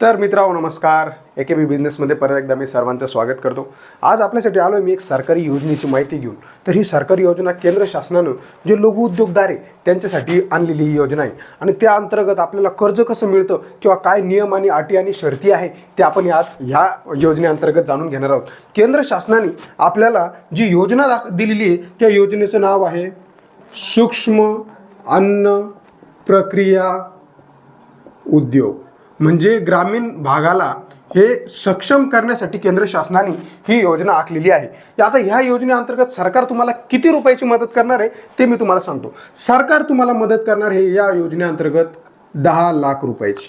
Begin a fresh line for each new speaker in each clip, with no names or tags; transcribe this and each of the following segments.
तर मित्रांनो नमस्कार. ए के बी बिझनेसमध्ये परत एकदा मी सर्वांचं स्वागत करतो. आज आपल्यासाठी आलो मी एक सरकारी योजनेची माहिती घेऊन. तर ही सरकारी योजना केंद्र शासनानं जे लघुउद्योगदार आहे त्यांच्यासाठी आणलेली ही योजना आहे. आणि त्या अंतर्गत आपल्याला कर्ज कसं मिळतं किंवा काय नियम आणि अटी आणि शर्ती आहे ते आपण आज ह्या योजनेअंतर्गत जाणून घेणार आहोत. केंद्र शासनाने आपल्याला जी योजना दाख दिलेली आहे त्या योजनेचं नाव आहे सूक्ष्म अन्न प्रक्रिया उद्योग. म्हणजे ग्रामीण भागाला हे सक्षम करण्यासाठी केंद्र शासनाने ही योजना आखलेली आहे. आता ह्या योजनेअंतर्गत सरकार तुम्हाला किती रुपयाची मदत करणार आहे ते मी तुम्हाला सांगतो. सरकार तुम्हाला मदत करणार हे या योजनेअंतर्गत दहा लाख रुपयाची.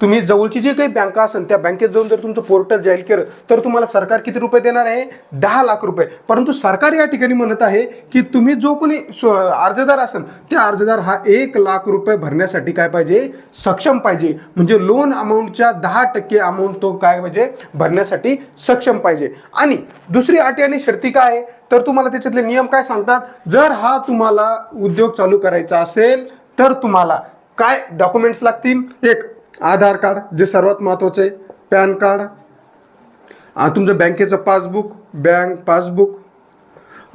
तुम्ही जवळची जी काही बँका असेल त्या बँकेत जाऊन जर तुमचं पोर्टल जाहीर केलं तर तुम्हाला सरकार किती रुपये देणार आहे? दहा लाख रुपये. परंतु सरकार या ठिकाणी म्हणत आहे की तुम्ही जो कोणी अर्जदार असेल त्या अर्जदार हा एक लाख रुपये भरण्यासाठी काय पाहिजे? सक्षम पाहिजे. म्हणजे लोन अमाऊंटच्या दहा टक्के अमाऊंट तो काय पाहिजे? भरण्यासाठी सक्षम पाहिजे. आणि दुसरी अटी आणि शर्ती काय? आहे तर तुम्हाला त्याच्यातले नियम काय सांगतात? जर हा तुम्हाला उद्योग चालू करायचा असेल तर तुम्हाला काय डॉक्युमेंट्स लागतील? एक आधार कार्ड जे सर्वात महत्त्वाचं आहे पॅन कार्ड. तुमचं बँकेचं पासबुक बँक पासबुक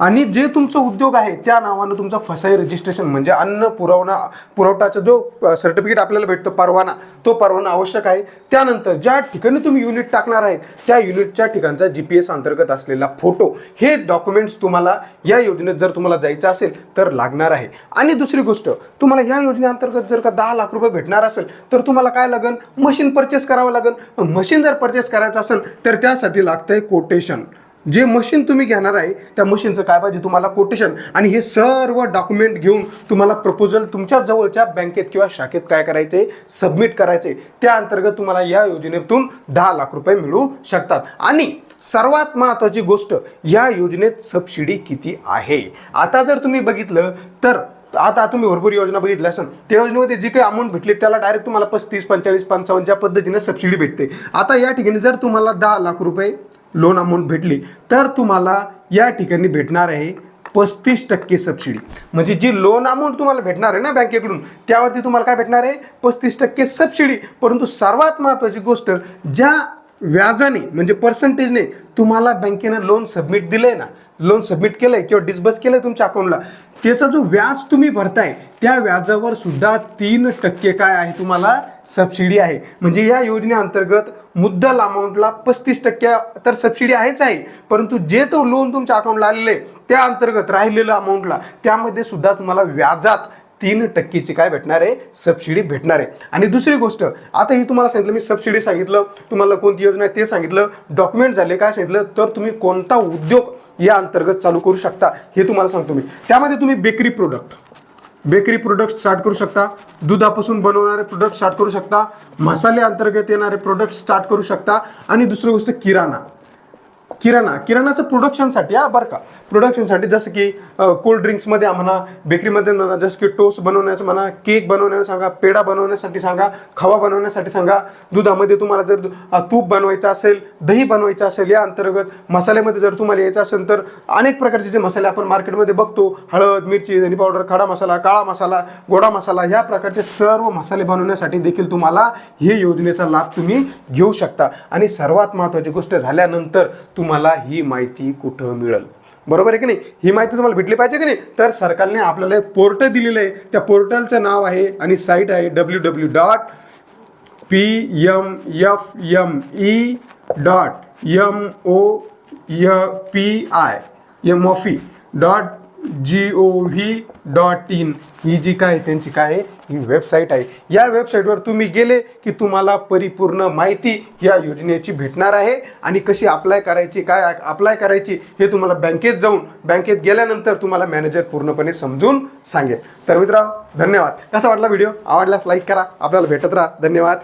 आणि जे तुमचं उद्योग आहे त्या नावानं तुमचा फसाई रजिस्ट्रेशन म्हणजे अन्न पुरवणा पुरवठाचा जो सर्टिफिकेट आपल्याला भेटतो परवाना तो परवाना आवश्यक आहे. त्यानंतर ज्या ठिकाणी तुम्ही युनिट टाकणार आहेत त्या युनिटच्या ठिकाणचा जी पी एस अंतर्गत असलेला फोटो हे डॉक्युमेंट्स तुम्हाला या योजनेत जर तुम्हाला जायचं असेल तर लागणार आहे. आणि दुसरी गोष्ट तुम्हाला या योजनेअंतर्गत जर का दहा लाख रुपये भेटणार असेल तर तुम्हाला काय लागेल मशीन परचेस करावं लागेल मशीन जर परचेस करायचं असेल तर त्यासाठी लागतंय कोटेशन जे मशीन तुम्ही घेणार आहे त्या मशीनचं काय पाहिजे तुम्हाला कोटेशन आणि हे सर्व डॉक्युमेंट घेऊन तुम्हाला प्रपोजल तुमच्या जवळच्या बँकेत किंवा शाखेत काय करायचे सबमिट करायचे त्या अंतर्गत तुम्हाला या योजनेतून दहा लाख रुपये मिळू शकतात. आणि सर्वात महत्त्वाची गोष्ट या योजनेत सबसिडी किती आहे? आता जर तुम्ही बघितलं तर आता तुम्ही भरपूर योजना बघितल्या असेल त्या योजनेमध्ये जी काही अमाऊंट भेटली त्याला डायरेक्ट तुम्हाला पस्तीस पंचेचाळीस पंचावन्नच्या पद्धतीने सबसिडी भेटते. आता या ठिकाणी जर तुम्हाला दहा लाख रुपये लोन अमाऊंट भेटली तर तुम्हाला या ठिकाणी भेटणार आहे पस्तीस टक्के सबसिडी. म्हणजे जी लोन अमाऊंट तुम्हाला भेटणार आहे ना बँकेकडून त्यावरती तुम्हाला काय भेटणार आहे? पस्तीस टक्के सबसिडी. परंतु सर्वात महत्त्वाची गोष्ट ज्या व्याजाने म्हणजे पर्सेंटेजने तुम्हाला बँकेनं लोन सबमिट दिलं आहे ना लोन सबमिट केलं आहे किंवा डिस्बस केलं आहे तुमच्या अकाउंटला त्याचा जो व्याज तुम्ही भरताय त्या व्याजावर सुद्धा तीन टक्के काय आहे तुम्हाला सबसिडी आहे. म्हणजे या योजनेअंतर्गत मुद्दल अमाऊंटला पस्तीस टक्के तर सबसिडी आहेच आहे परंतु जे तो लोन तुमच्या अकाउंटला आलेलं आहे त्या अंतर्गत राहिलेलं अमाऊंटला त्यामध्ये सुद्धा तुम्हाला व्याजात तीन टक्केची काय भेटणार आहे? सबसिडी भेटणार आहे. आणि दुसरी गोष्ट आता ही तुम्हाला सांगितलं मी सबसिडी सांगितलं तुम्हाला कोणती योजना आहे ते सांगितलं डॉक्युमेंट झाले काय सांगितलं तर तुम्ही कोणता उद्योग या अंतर्गत चालू करू शकता हे तुम्हाला सांगतो मी. त्यामध्ये तुम्ही bakery product bakery product start करू शकता दुधापासून बनवणारे प्रोडक्ट स्टार्ट करू शकता मसाले अंतर्गत येणारे प्रोडक्ट स्टार्ट करू शकता आणि दुसरी गोष्ट किराणा. किराणा किराणाचं प्रोडक्शनसाठी हा बरं का. प्रोडक्शनसाठी जसं की कोल्ड ड्रिंक्समध्ये म्हणा बेकरीमध्ये म्हणा जसं की टोस्ट बनवण्याचं म्हणा केक बनवण्याचं सांगा पेढा बनवण्यासाठी सांगा खवा बनवण्यासाठी सांगा दुधामध्ये तुम्हाला जर तूप बनवायचं असेल दही बनवायचं असेल या अंतर्गत मसाल्यामध्ये जर तुम्हाला यायचं असेल तर अनेक प्रकारचे जे मसाले आपण मार्केटमध्ये बघतो हळद मिरची धनी पावडर खडा मसाला काळा मसाला गोडा मसाला या प्रकारचे सर्व मसाले बनवण्यासाठी देखील तुम्हाला हे योजनेचा लाभ तुम्ही घेऊ शकता. आणि सर्वात महत्त्वाची गोष्ट झाल्यानंतर तुम्हाला ही माहिती कुठं मिळेल? बरोबर आहे की नाही? ही माहिती तुम्हाला भेटली पाहिजे की नाही? तर सरकारने आपल्याला एक पोर्टल दिलेलं आहे. त्या पोर्टलचं नाव आहे आणि साईट आहे W W dot P M F M E dot M O Y P I M ऑफी dot G O V dot in ही जी काय त्यांची काय आहे? ही वेबसाईट आहे. या वेबसाईटवर तुम्ही गेले की तुम्हाला परिपूर्ण माहिती या योजनेची भेटणार आहे. आणि कशी अप्लाय करायची काय अप्लाय करायची हे तुम्हाला बँकेत जाऊन बँकेत गेल्यानंतर तुम्हाला मॅनेजर पूर्णपणे समजून सांगेल. तर मित्रांनो धन्यवाद. कसा वाटला व्हिडिओ आवडल्यास लाईक करा. आपल्याला भेटत राहा. धन्यवाद.